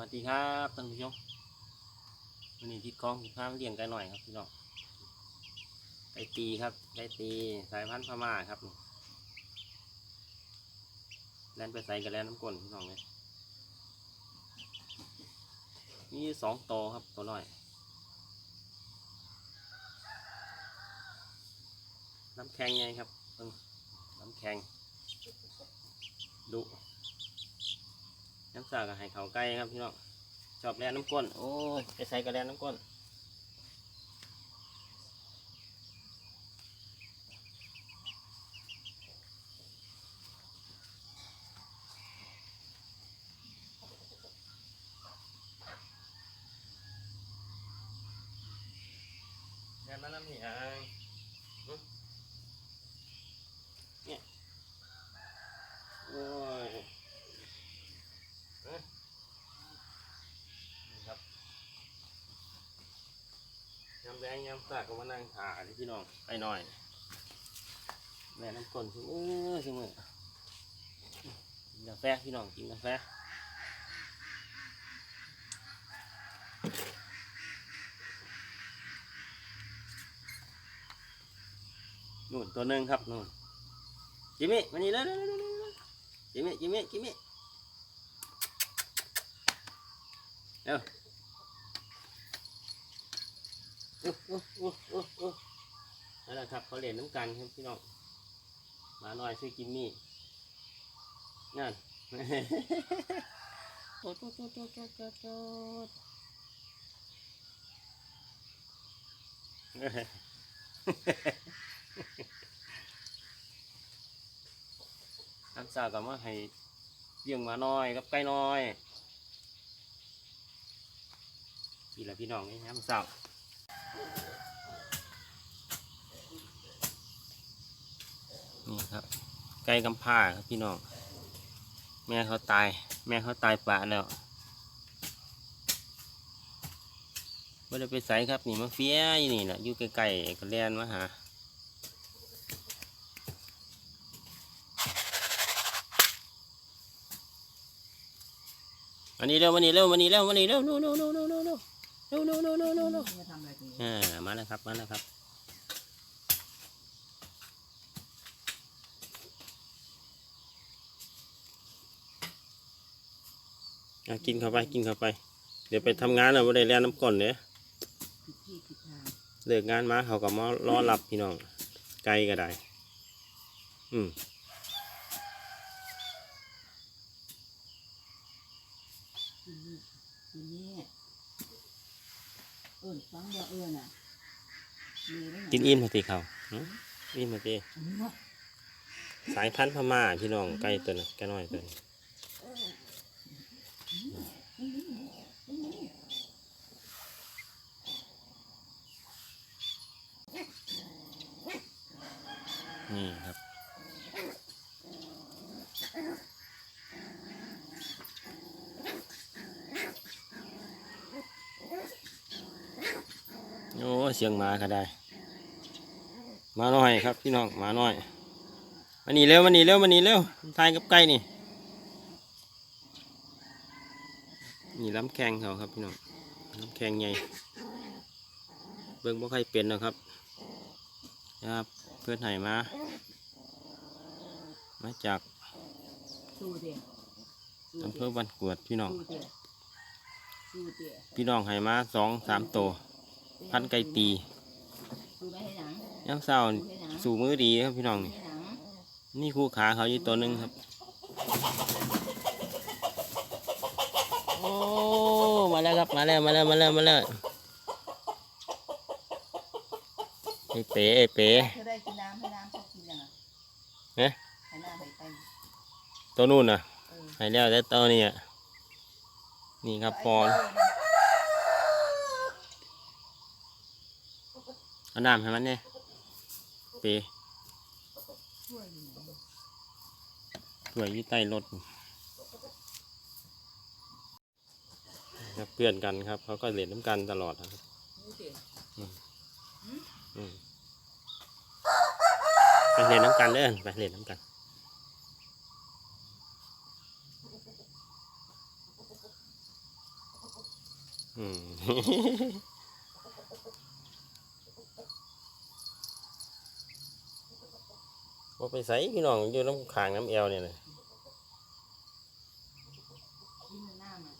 วัสดีครับท่านผู้ชมวันนี้ทิดคล้องพามเลี้ยงไก่หน่อยครับพี่น้องไก่ตีครับไก่ตีสายพันธุ์พม่าครับแล่นไปใส่กับแล่นน้ำก้นพี่น้องเลยมีสองโตวครับตัวน้อยน้ำแข็งไงครับน้ำแข็งดุ น้ำสากับไห้เขาไก่ครับพี่น้องชอบแล่น้ำก้นโอ้ยไปใส่กับแล่น้ำก้นแล่นมาน้ำเหนียงหึเนี่ยโอ้ย นี่ครับ ยำแดงยำสากก็มานั่งถ่าที่พี่น้องไปหน่อยแม่น้ำก้นคือมือคือมือกินกาแฟพี่น้องกินกาแฟนู่นตัวหนึ่งครับนู่นจิมมี่มานี่เลยจิมมี่จิมมี่จิมมี่เร็ว อุ๊อุ๊อุ๊อุ๊อุ๊นั่นแหละครับเขาเล่นน้ำกันครับพี่น้องมาหน่อยซื้อกิมมี่นั่นโต๊ดโต๊ดโต๊ดโต๊ดโต๊ดโต๊ดโต๊ดน้ำสาวก็มาให้เลี้ยงมาน้อยกับไก่น้อยพี่ละพี่น้องนี่น้ำเศร้า นี่ครับ ไก่กำพร้าครับพี่น้อง แม่เขาตาย แม่เขาตายป่าแล้วไม่ได้ไปใส่ครับนี่มาเฟี้ยอยู่นี่แหละอยู่ใกล้ๆก็แล่นมาหาวันนี้เร็ววันนี้เร็ววันนี้เร็ววันนี้เร็วเร็วเร็วเร็ โน่โน่โน่โอ่ามาแล้วครับมาแล้วครับกินเข้าไปกินเข้าไป เดี๋ยวไปทำงานเราไม่ได้แล่น้ำก่อนเนี่ยผิดที่ผิงเลิกงานมาเขาก็มารอรับพี่น้องไกลก็ได้ อืมนี่นี่ อิญฟังว่เอิญอะมีได้ไงกินอิ่มมาตีเขาอิ่มมาตีสายพันธุ์พม่าพี่น้องไก่ตัวนี้นไก่น้อยตัวนี้นี่ครับ สียงหมาก็ได้มาหน่อยครับพี่น้องมาหน่อยมานี่เร็วมานี่เร็วมานี่เร็วทายกับไก่นี่นี่ลำแข้งเขาครับพี่น้องลำแข้งใหญ่เบิ่งบ่ใครเป็นนะครับครับเพื่อนไห้มามาจากสู้เดียสู้อำเภเดีอยบันกวดพี่น้องสู้เดียสู้เดียพี่น้องไห้มาสองสามตัว พันไก่ตีสู้ไม่ให้หนังย่ำเศร้าสู้ให้หนังสู่มือดีครับพี่น้องนี่ให้หนังนี่คู่ขาเขาอยู่ตัวหนึ่งครับ โอ้ มาแล้วครับ มาแล้ว มาแล้ว มาแล้ว มาแล้วไอ้เป๋ไอ้เป๋เธอได้กินน้ำให้น้ำเขากินยังไงเอ๊ะให้น้ำไปไปตัวนู่นน่ะเออให้แล้วแต่ตัวนี้อะ นี่ครับปอน เอาน้ำให้มันเนี่ยเป๋ช่วยอยู่ไหนสวยอยู่ใต้รถครับเพื่อนกันครับ เขาก็เล่นน้ำกันตลอดครับสู้เดียอืมไปเล่นน้ำกันเด้อไปเล่นน้ำกันอืม ว่าไปใส่พี่น้องอยู่น้ำขางน้ำเอวเนี่ยนะกินน้ำอะ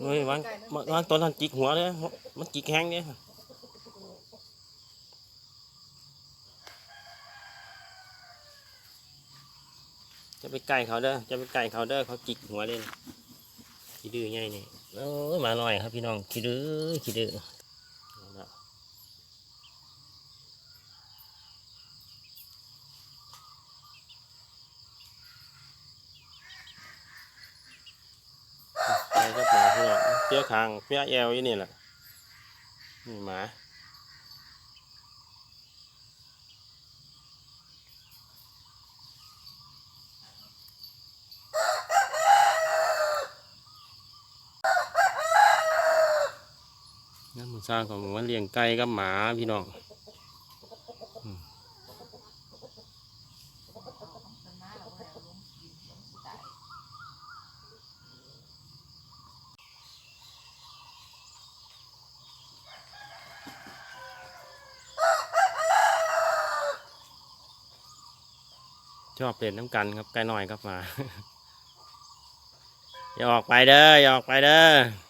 เฮ้ยวางวางวางตัวนั้นจิกหัวเลยมันจิกแห้งเนี่ย ไปไก่เขาเด้อจะไปไก่เขาเด้อเขาจิกหัวเลยนขี้ดื้อไงนี่โอ้ยมาหน่อยครับพี่น้องขี้ดื้อขี้ดื้อเอาละไปครับหมาพี่น้องเปี้ยคางเปี้ยแอวอยู่นี่แหละนี่หมา สร้างของมันเลี้ยงไก่กับหมาพี่น้องต้นไม้เราก็เอาลงกินลงสิตายชอบเล่นน้ำกันครับไก่น้อยครับหมา อย่าออกไปเด้ออย่าออกไปเด้อ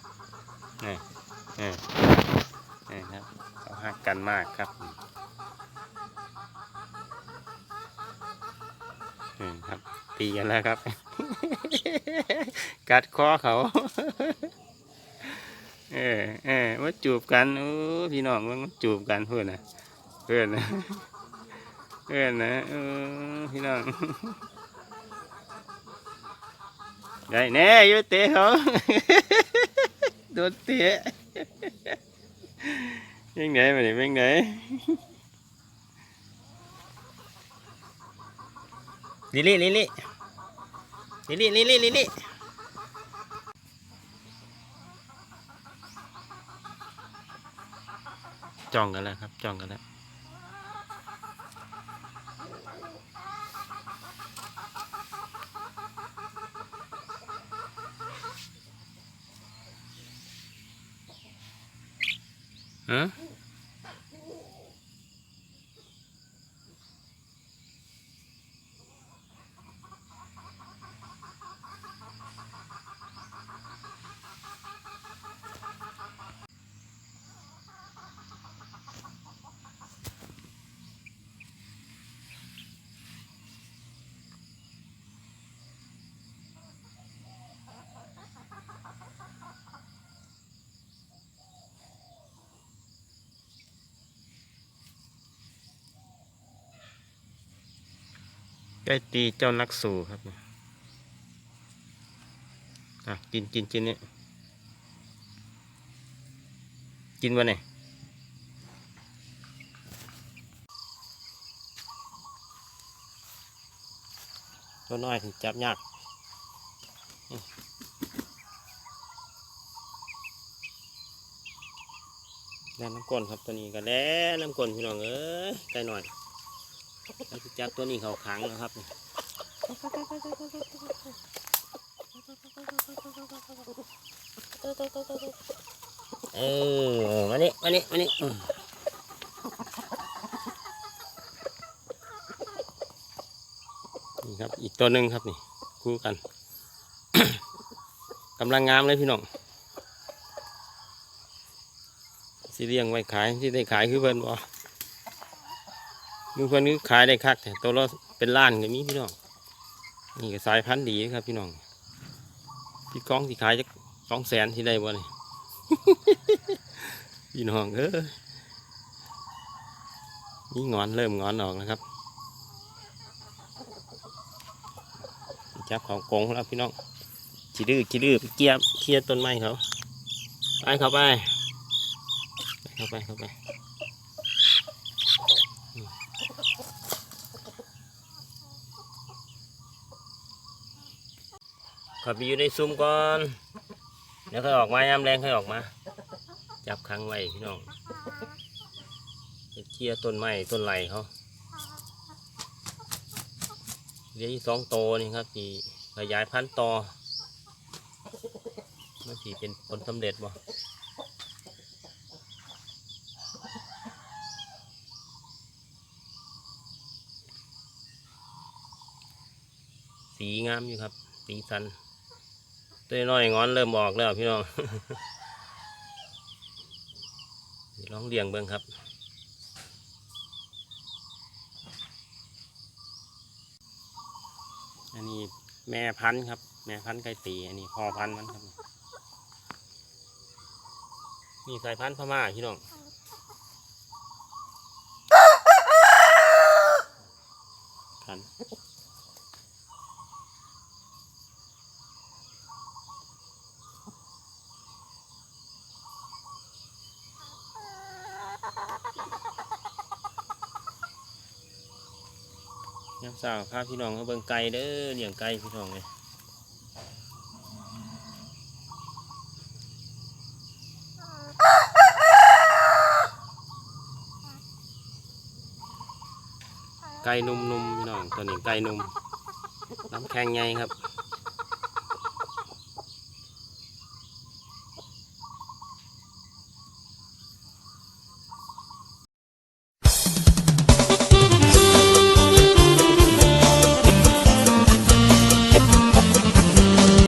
นี่นี่นี่ครับเขาหักกันมากครับอืมครับ ตีกันแล้วครับ กัดคอเขาเออเออมาจูบกันโอ้พี่น้องมันมาจูบกันเพื่อนนะเพื่อนนะเพื่อนนะเออพี่น้องได้แน่อยูเตะเขา โดนเตะยังไงมาเนี่ยยังไงลิลี่ลิลี่ลิลี่ลิลี่ลิลี่จ้องกันแล้วครับจ้องกันแล้ว Huh? ะไก่ตีเจ้านักสู่ครับอะกินกินกินเนี่ยกินวะเนี่ยตัวน้อยถึงจับยากแล่นน้ำก้นครับตัวนี้ก็แล่นน้ำก้นพี่น้องเอ้ยไก่หน่อย จับตัวนี้เขาขังนะครับเออมานี่มานี่มานี่นี่ครับอีกตัวหนึ่งครับนี่คู่กันกำลังงามเลยพี่น้องสิเลี้ยงไว้ขายที่ได้ขายคือเพิ่นบ่ มือเพิ่นคือขายได้คักแต่ตัวละเป็นล้านก็มีพี่น้อง นี่ก็สายพันธุ์ดีครับพี่น้อง พี่ก้องที่ขายจะสองแสนที่ได้บ่นี่พี่น้องเออนี่งอนเริ่มงอนออกแล้วครับ จับเขากงแล้วพี่น้องจีดื้อจีดื้อไปเกียบเคียต้นไม้เขา ไปเข้าไปไปเข้าไปเข้าไปอืมเขับไปอยู่ในซุ้มก่อนเดี๋ยวค่อยออกมายามแรงค่อยออกมา จับค้างไว้พี่น้องเคลียต้นไม้ต้นไหลเขาเลืออีกสองโตนี่ครับที่ขยายพันธุ์ต่อมันสีเป็นผลสำเร็จบ่สีงามอยู่ครับ สีสัน ตัวน้อยงอนเริ่มออกแล้วพี่น้องลองเลี้ยงเบิ่งครับอันนี้แม่พันธุ์ครับ แม่พันธุ์ไก่ตีอันนี้พ่อพันธุ์มันครับนี่สายพันธุ์พม่าพี่น้องพันามสาวพาพี่น้องเขาเบิ่งไก่เด้อเลี้ยงไก่พี่น้องเลยไก่นุ่มๆพี่น้องตัวนี้ไก่นุ่มน้ำแข็งไงครับ